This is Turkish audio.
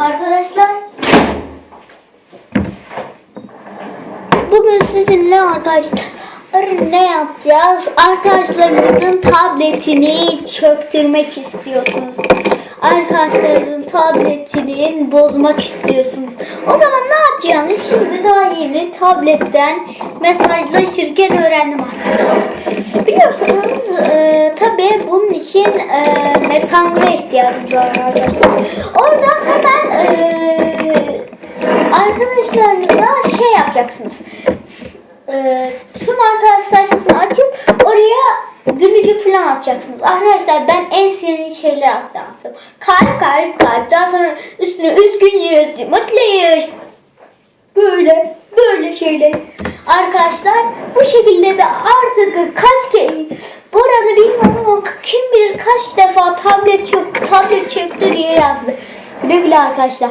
Arkadaşlar Bugün sizinle arkadaşlar ne yapacağız? Arkadaşlarınızın tabletini çöktürmek istiyorsunuz. Arkadaşlarınızın tabletini bozmak istiyorsunuz. O zaman ne yapacağını şimdi daha yeni tabletten mesajlaşırken öğrendim arkadaşlar. Biliyorsunuz e, için e, mesangre ihtiyacımız var arkadaşlar. Oradan hemen e, arkadaşlarınıza şey yapacaksınız. Ee, tüm arkadaş sayfasını açıp oraya gülücük falan atacaksınız. Arkadaşlar ben en sevdiğim şeyler attım. Kalp kalp kalp. Daha sonra üstüne üzgünüz, mutluyuz. Böyle böyle şeyler. Arkadaşlar bu şekilde de artık kaç kere Boran'ı bilmiyorum kaç defa tablet çök tablet çöktü diye yazdı. Güle güle arkadaşlar.